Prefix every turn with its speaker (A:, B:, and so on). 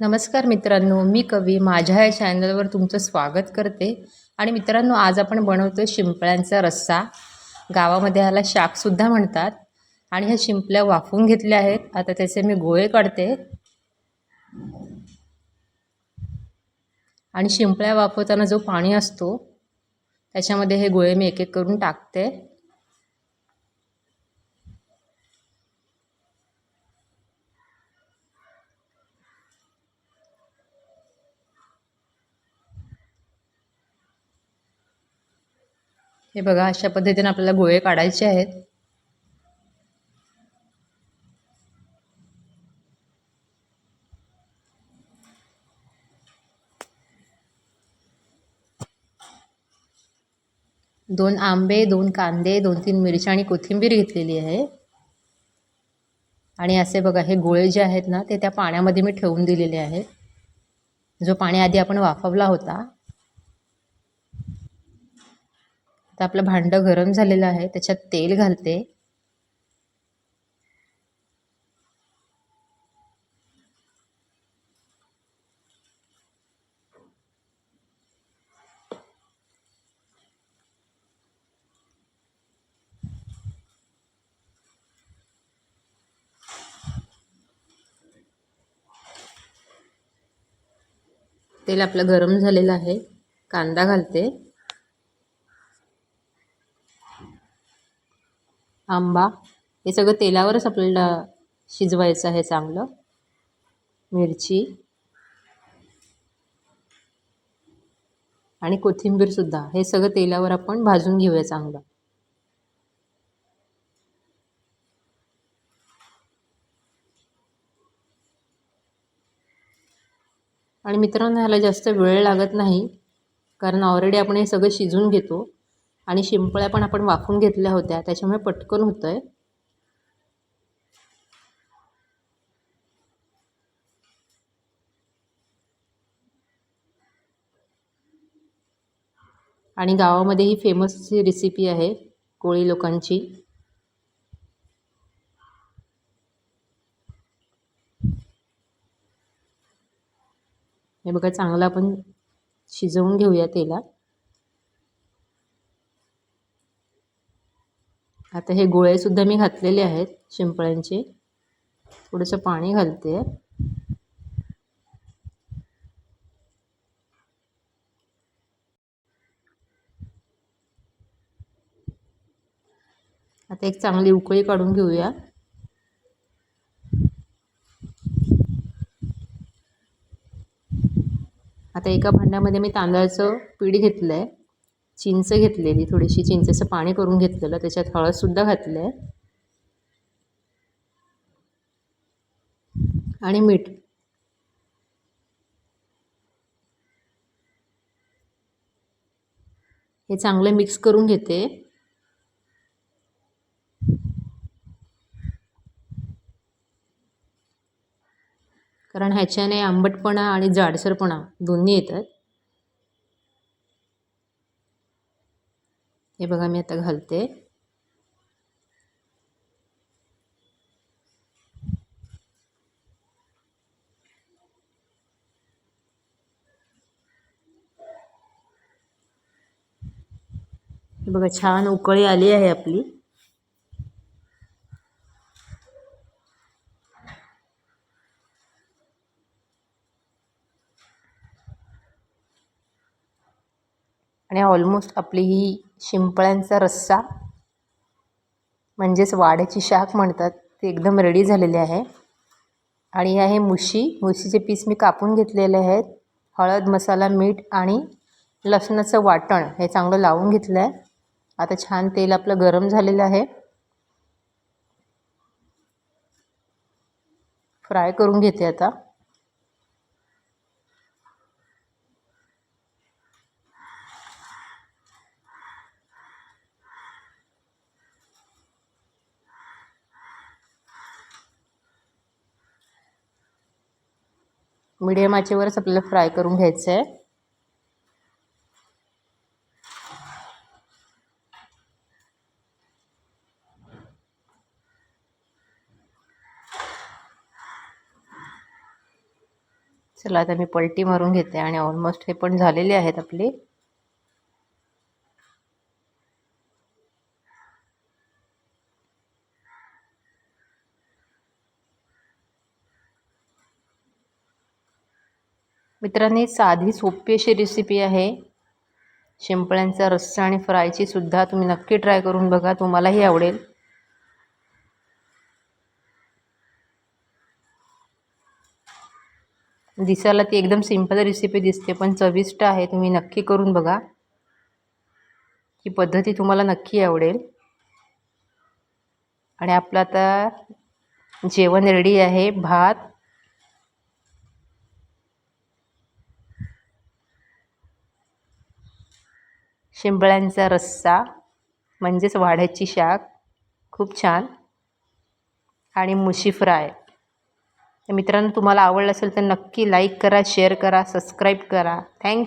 A: नमस्कार मित्रांनो मी कवी माझ्या या चॅनलवर तुमचं स्वागत करते. आणि मित्रांनो आज आपण बनवतो शिंपळ्यांचा रस्सा. गावामध्ये ह्याला शाकसुद्धा म्हणतात. आणि ह्या शिंपल्या वाफवून घेतल्या आहेत. आता त्याचे मी गोळे काढते. आणि शिंपळ्या वाफवताना जो पाणी असतो त्याच्यामध्ये हे गोळे मी एक एक करून टाकते. हे बघा अशा पद्धतीने आपल्याला गोळे काढायचे आहेत. दोन आंबे दोन कांदे दोन तीन मिरच्या आणि कोथिंबीर घेतलेली आहे. आणि असे बघा हे गोळे जे आहेत ना ते त्या पाण्यामध्ये मी ठेवून दिलेले आहेत. जो पाणी आधी आपण वाफवला होता तर आपलं भांडं गरम झालेलं आहे त्याच्यात तेल घालते. तेल आपलं गरम झालेलं आहे कांदा घालते. आंबा हे सगळं तेलावरच आपल्याला शिजवायचं आहे चांगलं. मिरची. आणि कोथिंबीरसुद्धा हे सगळं तेलावर आपण भाजून घेऊया चांगलं. आणि मित्रांनो ह्याला जास्त वेळ लागत नाही कारण ऑलरेडी आपण हे सगळं शिजून घेतो. आणि शिंपळ्या पण आपण वाफून घेतल्या होत्या त्याच्यामुळे पटकन होतं आहे आणि गावामध्ये ही फेमस रेसिपी आहे कोळी लोकांची. हे बघा चांगलं आपण शिजवून घेऊया तेलात. आता हे गोळेसुद्धा मी घातलेले आहेत शिंपळ्यांचे. थोडंसं पाणी घालते. आता एक चांगली उकळी काढून घेऊया. आता एका भांड्यामध्ये मी तांदळाचं पीठ घेतलं आहे चिंच घेतलेली थोडीशी चिंचेचं पाणी करून घेतलेलं त्याच्यात हळदसुद्धा घातलं आहे. आणि मीठ. हे चांगलं मिक्स करून घेते. कारण ह्याच्याने आंबटपणा आणि जाडसरपणा दोन्ही येतात. हे बघा मी आता घालते. हे बघा छान उकळी आली आहे आपली. आणि ऑलमोस्ट आपली ही शिंपळ्यांचा रस्सा म्हणजेच वाड्याची शाक म्हणतात ते एकदम रेडी झालेले आहे. आणि आहे मुशी मुशीचे पीस मी कापून घेतलेले आहेत. हळद मसाला मीठ आणि लसणाचं वाटण हे चांगलं लावून घेतलं आहे आता छान तेल आपलं गरम झालेलं आहे. फ्राय करून घेते आता. मीडियम आचेवरच आपल्याला फ्राय करून घ्यायचं आहे चला आता मी पलटी मारून घेते आणि ऑलमोस्ट हे पण झालेले आहेत आपले. मित्रांनी साधी सोपी अशी रेसिपी आहे. शिंपळ्यांचा रस्सा आणि फ्रायची सुद्धा तुम्ही नक्की ट्राय करून बघा तुम्हालाही आवडेल. दिसायला ती एकदम सिंपल रेसिपी दिसते पण चविष्ट आहे तुम्ही नक्की करून बघा. ही पद्धती तुम्हाला नक्की आवडेल. आणि आपलं आता जेवण रेडी आहे भात शिंबळ्यांचा रस्सा म्हणजेच वाढ्याची शाक खूप छान. आणि मुशी फ्राय. मित्रांनो तुम्हाला आवडलं असेल तर नक्की लाईक करा शेअर करा सबस्क्राईब करा. थँक